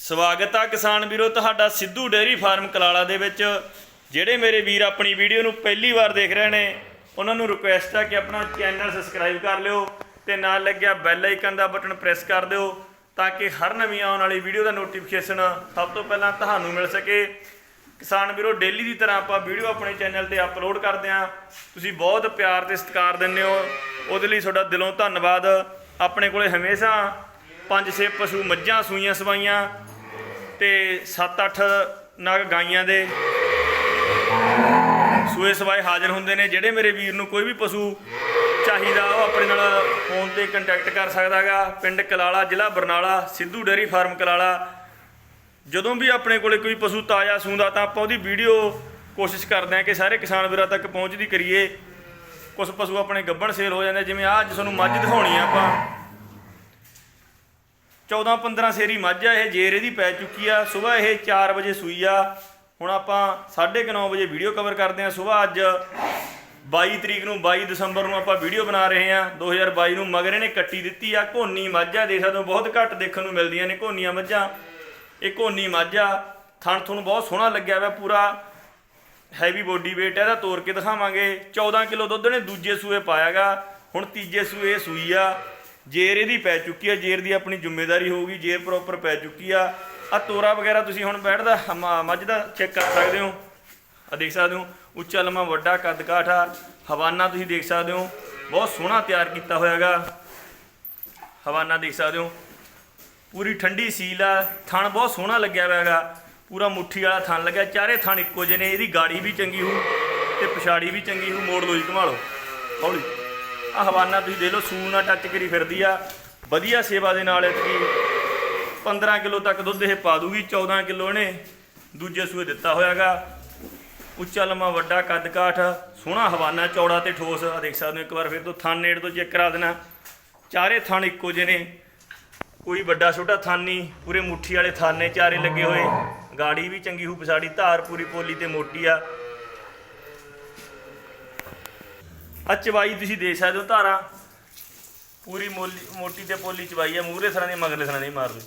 ਸਵਾਗਤ ਆ ਕਿਸਾਨ ਵੀਰੋ, ਤੁਹਾਡਾ ਸਿੱਧੂ ਡੇਅਰੀ ਫਾਰਮ ਕਲਾਲਾ ਦੇ ਵਿੱਚ। ਜਿਹੜੇ ਮੇਰੇ ਵੀਰ ਆਪਣੀ ਵੀਡੀਓ ਨੂੰ ਪਹਿਲੀ ਵਾਰ ਦੇਖ ਰਹੇ ਨੇ, ਉਹਨਾਂ ਨੂੰ ਰਿਕੁਐਸਟ ਆ ਕਿ ਆਪਣਾ ਚੈਨਲ ਸਬਸਕ੍ਰਾਈਬ ਕਰ ਲਿਓ ਤੇ ਨਾਲ ਲੱਗਿਆ ਬੈਲ ਆਈਕਨ ਦਾ ਬਟਨ ਪ੍ਰੈਸ ਕਰ ਦਿਓ ਤਾਂ ਕਿ ਹਰ ਨਵੀਂ ਆਉਣ ਵਾਲੀ ਵੀਡੀਓ ਦਾ ਨੋਟੀਫਿਕੇਸ਼ਨ ਸਭ ਤੋਂ ਪਹਿਲਾਂ ਤੁਹਾਨੂੰ ਮਿਲ ਸਕੇ। ਕਿਸਾਨ ਵੀਰੋ ਡੇਲੀ ਦੀ ਤਰ੍ਹਾਂ ਆਪਾਂ ਵੀਡੀਓ ਆਪਣੇ ਚੈਨਲ ਤੇ ਅਪਲੋਡ ਕਰਦੇ ਆਂ ਤੁਸੀਂ ਬਹੁਤ ਪਿਆਰ ਤੇ ਸਤਿਕਾਰ ਦਿੰਦੇ ਹੋ। ਉਹਦੇ ਲਈ ਤੁਹਾਡਾ ਦਿਲੋਂ ਧੰਨਵਾਦ। ਆਪਣੇ ਕੋਲੇ ਹਮੇਸ਼ਾ 5-6 ਪਸ਼ੂ ਮੱਝਾਂ, ਸੂਈਆਂ ਸਵਾਈਆਂ। ਤੇ 7-8 ਨਗ ਗਾਈਆਂ ਦੇ ਸੂਏ ਸਵਾਏ ਹਾਜ਼ਰ ਹੁੰਦੇ ਨੇ। ਜਿਹੜੇ ਮੇਰੇ ਵੀਰ ਨੂੰ ਕੋਈ ਵੀ ਪਸ਼ੂ ਚਾਹੀਦਾ, ਉਹ ਆਪਣੇ ਨਾਲ ਫੋਨ ਤੇ ਕੰਟੈਕਟ ਕਰ ਸਕਦਾ ਸਕਦਾਗਾ ਪਿੰਡ ਕਲਾਲਾ, ਜ਼ਿਲ੍ਹਾ ਬਰਨਾਲਾ, ਸਿੱਧੂ ਡੇਅਰੀ ਫਾਰਮ ਕਲਾਲਾ। ਜਦੋਂ ਵੀ ਆਪਣੇ ਕੋਲੇ ਕੋਈ ਪਸ਼ੂ ਤਾਜ਼ਾ ਸੂੰਦਾ, ਤਾਂ ਆਪਾਂ ਉਹਦੀ ਵੀਡੀਓ ਕੋਸ਼ਿਸ਼ ਕਰਦੇ ਹਾਂ ਕਿ ਸਾਰੇ ਕਿਸਾਨ ਵੀਰਾਂ ਤੱਕ ਪਹੁੰਚਦੀ ਕਰੀਏ। ਕੁਝ ਪਸ਼ੂ ਆਪਣੇ ਗੱਬਣ ਸੇਲ ਹੋ ਜਾਂਦੇ ਜਿਵੇਂ ਆਹ ਅੱਜ ਤੁਹਾਨੂੰ ਮੱਝ ਦਿਖਾਉਣੀ ਆ ਆਪਾਂ। 14 15 ਸੇਰੀ ਮੱਝ ਆ, ਇਹ ਜੇਰ ਇਹਦੀ ਪੈ ਚੁੱਕੀ ਆ। ਸਵੇਰ ਇਹ 4 ਵਜੇ ਸੂਈ ਆ। ਹੁਣ ਆਪਾਂ 9:30 ਵਜੇ ਵੀਡੀਓ ਕਵਰ ਕਰਦੇ ਆ। ਸਵੇਰ ਅੱਜ 22 ਤਰੀਕ ਨੂੰ 22 ਦਸੰਬਰ ਨੂੰ ਆਪਾਂ ਵੀਡੀਓ ਬਣਾ ਰਹੇ ਆ। 2022 ਨੂੰ ਮਗਰ ਇਹਨੇ ਕੱਟੀ ਦਿੱਤੀ ਆ। ਘੋਨੀ ਮੱਝ ਆ, ਦੇਖ ਸਕਦੇ ਹੋ, ਬਹੁਤ ਘੱਟ ਦੇਖਣ ਨੂੰ ਮਿਲਦੀਆਂ ਨੇ ਘੋਨੀਆਂ ਮੱਝਾਂ। ਇਹ ਘੋਨੀ ਮੱਝ ਆ। ਥਣ ਤੁਹਾਨੂੰ ਬਹੁਤ ਸੋਹਣਾ ਲੱਗਿਆ ਵਾ ਪੂਰਾ। ਹੈਵੀ ਬੋਡੀ weight ਹੈ ਇਹਦਾ ਤੋੜ ਕੇ ਦਿਖਾਵਾਂਗੇ। 14 ਕਿਲੋ ਦੁੱਧ ਨੇ ਦੂਜੇ ਸੂਏ ਪਾਇਆਗਾ। ਹੁਣ ਤੀਜੇ ਸੂਏ ਸੂਈ ਆ। ਜੇਰ ਇਹਦੀ ਪੈ ਚੁੱਕੀ ਆ, ਜੇਰ ਦੀ ਆਪਣੀ ਜ਼ਿੰਮੇਵਾਰੀ ਹੋਊਗੀ, ਜੇਰ ਪ੍ਰੋਪਰ ਪੈ ਚੁੱਕੀ ਆ। ਆ ਤੋਰਾ ਵਗੈਰਾ ਤੁਸੀਂ ਹੁਣ ਬੈਠਦਾ, ਮ- ਮੱਝ ਦਾ ਚੈੱਕ ਕਰ ਸਕਦੇ ਹੋ। ਆ ਦੇਖ ਸਕਦੇ ਹੋ, ਉੱਚਾ, ਲੰਮਾ, ਵੱਡਾ, ਕੱਦ ਕਾਠ ਆ ਹਵਾਨਾ ਤੁਸੀਂ ਦੇਖ ਸਕਦੇ ਹੋ। ਬਹੁਤ ਸੋਹਣਾ ਤਿਆਰ ਕੀਤਾ ਹੋਇਆਗਾ। ਹਵਾਨਾ ਦੇਖ ਸਕਦੇ ਹੋ। ਪੂਰੀ ਠੰਡੀ ਸੀਲ ਆ, ਥਣ ਬਹੁਤ ਸੋਹਣਾ ਲੱਗਿਆ ਹੋਇਆ ਹੈਗਾ ਪੂਰਾ ਮੁੱਠੀ ਵਾਲਾ ਥਣ ਲੱਗਿਆ, ਚਾਰੇ ਥਣ ਇੱਕੋ ਜਿਹੇ ਨੇ, ਇਹਦੀ ਗਾੜੀ ਵੀ ਚੰਗੀ ਹੋਊ ਤੇ ਪਛਾੜੀ ਵੀ ਚੰਗੀ ਹੋਊ, ਮੋੜ ਲੋ ਜੀ, ਘੁਮਾ ਲਓ। ਹੌਲੀ। ਆ ਹਵਾਨਾ ਤੁਸੀਂ ਦੇ ਲਓ ਸੂਲ ਨਾਲ ਟੱਚ ਕਰੀ ਫਿਰਦੀ ਆ। ਵਧੀਆ ਸੇਵਾ ਦੇ ਨਾਲ ਇਤਕੀ 15 ਕਿਲੋ ਤੱਕ ਦੁੱਧ ਇਹ ਪਾ ਦੂਗੀ 14 ਕਿਲੋ ਇਹਨੇ ਦੂਜੇ ਸੂਏ ਦਿੱਤਾ ਹੋਇਆਗਾ। ਉੱਚਾ ਲੰਮਾ ਵੱਡਾ ਕੱਦ ਕਾਠ, ਸੋਹਣਾ ਹਵਾਨਾ ਚੌੜਾ ਤੇ ਠੋਸ ਆ ਦੇਖ ਸਕਦੇ ਹੋ, ਇੱਕ ਵਾਰ ਫਿਰ ਤੋਂ ਥਣ ਨੇੜ ਤੋਂ ਚੈੱਕ ਕਰਾ ਦੇਣਾ। ਚਾਰੇ ਥਣ ਇੱਕੋ ਜਿਹੇ ਨੇ, ਕੋਈ ਵੱਡਾ ਛੋਟਾ ਥਣ ਨਹੀਂ, ਪੂਰੇ ਮੁੱਠੀ ਵਾਲੇ ਥਣ ਨੇ ਚਾਰੇ ਲੱਗੇ ਹੋਏ। ਗਾੜੀ ਵੀ ਚੰਗੀ ਹੂ ਪਸਾੜੀ, ਧਾਰ ਪੂਰੀ ਪੋਲੀ ਤੇ ਮੋਟੀ ਆ। ਆ ਚਵਾਈ ਤੁਸੀਂ ਦੇ ਸਕਦੇ ਹੋ ਧਾਰਾ। ਪੂਰੀ ਮੋਲੀ ਮੋਟੀ ਤੇ ਪੋਲੀ ਚਵਾਈ ਹੈ ਮੂਹਰੇ ਸਰਾਂ ਦੀ, ਮਗਰਲੇ ਸਰਾਂ ਨਹੀਂ ਮਾਰਦੇ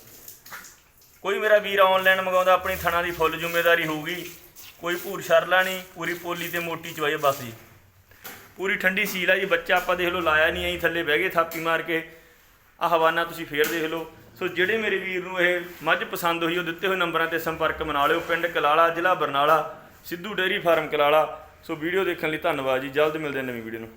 ਕੋਈ ਮੇਰਾ ਵੀਰ ਆਨਲਾਈਨ ਮੰਗਾਉਂਦਾ, ਆਪਣੀ ਥਣਾ ਦੀ ਫੁੱਲ ਜ਼ਿੰਮੇਵਾਰੀ ਹੋਊਗੀ। ਕੋਈ ਭੂਰ ਸ਼ਰਲਾ ਨਹੀਂ, ਪੂਰੀ ਪੋਲੀ ਤੇ ਮੋਟੀ ਚਵਾਈ ਆ, ਬਸ ਜੀ। ਪੂਰੀ ਠੰਡੀ ਸੀਲ ਆ ਜੀ, ਬੱਚਾ ਆਪਾਂ ਦੇਖ ਲਓ, ਲਾਇਆ ਨਹੀਂ ਐਂ ਥੱਲੇ ਬਹਿ ਗਏ ਥਾਪੀ ਮਾਰ ਕੇ। ਆ ਹਵਾਨਾ ਤੁਸੀਂ ਫੇਰ ਦੇਖ ਲਓ। ਸੋ ਜਿਹੜੇ ਮੇਰੇ ਵੀਰ ਨੂੰ ਇਹ ਮੱਝ ਪਸੰਦ ਹੋਈ, ਉਹ ਦਿੱਤੇ ਹੋਏ ਨੰਬਰਾਂ ਤੇ ਸੰਪਰਕ ਬਣਾ ਲਿਓ। ਪਿੰਡ ਕਲਾਲਾ, ਜ਼ਿਲ੍ਹਾ Barnala, Sidhu dairy farm Kalala. So video ਦੇਖਣ ਲਈ ਧੰਨਵਾਦ ਜੀ। ਜਲਦ ਮਿਲਦੇ ਹਾਂ ਨਵੀਂ ਵੀਡੀਓ ਨੂੰ।